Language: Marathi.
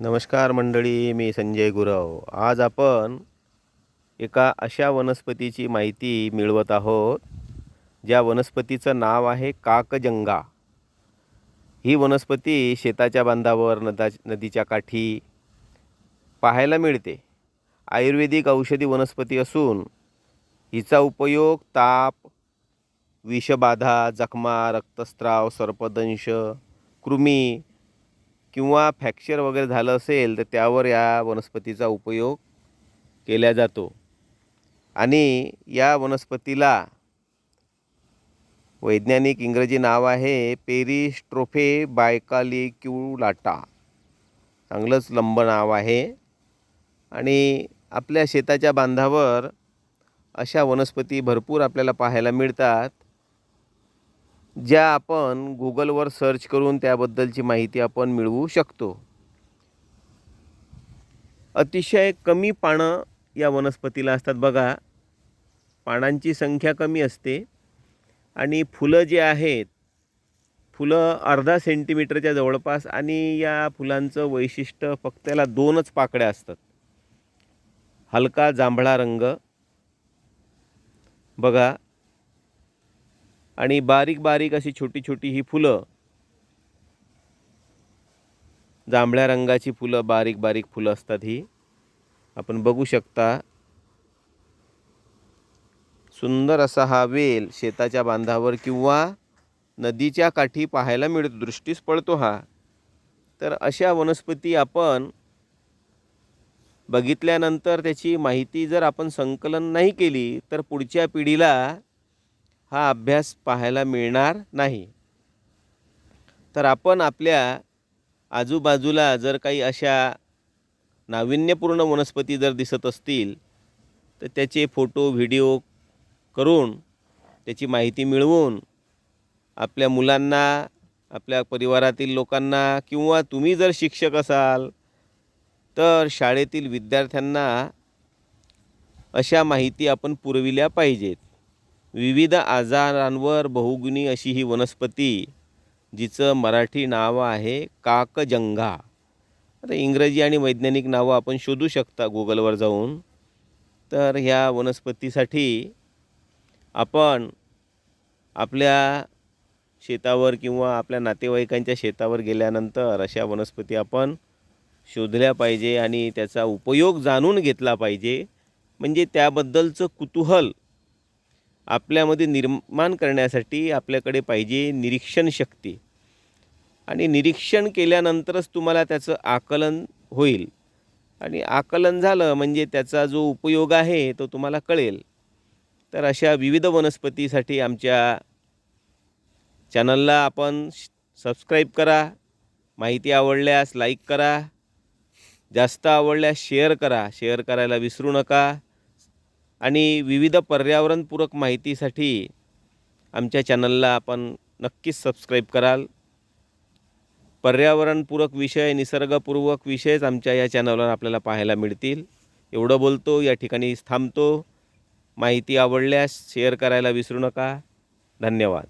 नमस्कार मंडळी मी संजय गुरव. आज आपण एका अशा वनस्पतीची माहिती मिळवत आहोत ज्या वनस्पतीचं नाव आहे काकजंगा. ही वनस्पती शेताच्या बांधावर नदा नदीच्या काठी पाहायला मिळते. आयुर्वेदिक औषधी वनस्पती असून हिचा उपयोग ताप विषबाधा जखमा रक्तस्राव सर्पदंश कृमी किंवा फ्रॅक्चर वगैरे झालं असेल तर त्यावर या वनस्पतीचा उपयोग केला जातो. आणि या वनस्पतीला वैज्ञानिक इंग्रजी नाव आहे पेरिस्ट्रोफे बायकालिक्युलाटा. चांगलंच लंब नाव आहे. आणि आपल्या शेताच्या बांधावर अशा वनस्पती भरपूर आपल्याला पाहायला मिळतात. ज्या आपण गुगलवर सर्च करून त्याबद्दलची माहिती आपण मिळवू शकतो. अतिशय कमी पानं या वनस्पतीला असतात. बघा पानांची संख्या कमी असते आणि फुलं जे आहेत फुलं अर्धा सेंटीमीटरच्या जवळपास आणि या फुलांचं वैशिष्ट्य फक्त याला दोनच पाकळ्या असतात. हलका जांभळा रंग. बघा आणि बारीक बारीक अशी छोटी छोटी ही फुलं जांभळ्या रंगाची फुलं बारीक बारीक फुलं असतात ही. आपण बघू शकता सुंदर असा हा वेल शेताच्या बांधावर किंवा नदीच्या काठी पाहायला मिळतो दृष्टीस पडतो हा. तर अशा वनस्पती आपण बघितल्यानंतर त्याची माहिती जर आपण संकलन नाही केली तर पुढच्या पिढीला हा अभ्यास पाहायला मिळणार नाही. तर आपण आपल्या आजूबाजूला जर काही अशा नाविन्यपूर्ण वनस्पती जर दिसत असतील तर त्याचे फोटो व्हिडिओ करून त्याची माहिती मिळवून आपल्या मुलांना आपल्या परिवारातील लोकांना किंवा तुम्ही जर शिक्षक असाल तर शाळेतील विद्यार्थ्यांना अशा माहिती आपण पुरविल्या पाहिजेत. विविध आजारांवर बहुगुणी अशी ही वनस्पती जिचं मराठी नाव आहे काकजंगा. आता इंग्रजी आणि वैज्ञानिक नावं आपण शोधू शकता गुगलवर जाऊन. तर ह्या वनस्पतीसाठी आपण आपल्या शेतावर किंवा आपल्या नातेवाईकांच्या शेतावर गेल्यानंतर अशा वनस्पती आपण शोधल्या पाहिजे आणि त्याचा उपयोग जाणून घेतला पाहिजे. म्हणजे त्याबद्दलचं कुतूहल आपल्यामध्ये निर्माण करण्यासाठी आपल्याकडे पाहिजे निरीक्षण शक्ती. आणि निरीक्षण केल्यानंतरच तुम्हाला त्याचं आकलन होईल. आणि आकलन झालं म्हणजे त्याचा जो उपयोग आहे तो तुम्हाला कळेल. तर अशा विविध वनस्पतीसाठी आमच्या चॅनलला आपण सबस्क्राईब करा माहिती आवडल्यास लाईक करा जास्त आवडल्यास शेअर करा शेअर करायला विसरू नका. आणि विविध पर्यावरणपूरक माहितीसाठी आमच्या चॅनलला आपण नक्कीच सबस्क्राईब कराल. पर्यावरणपूरक विषय निसर्गपूर्वक विषयच आमच्या या चॅनलवर आपल्याला पाहायला मिळतील. एवढं बोलतो या ठिकाणी थांबतो. माहिती आवडल्यास शेअर करायला विसरू नका. धन्यवाद.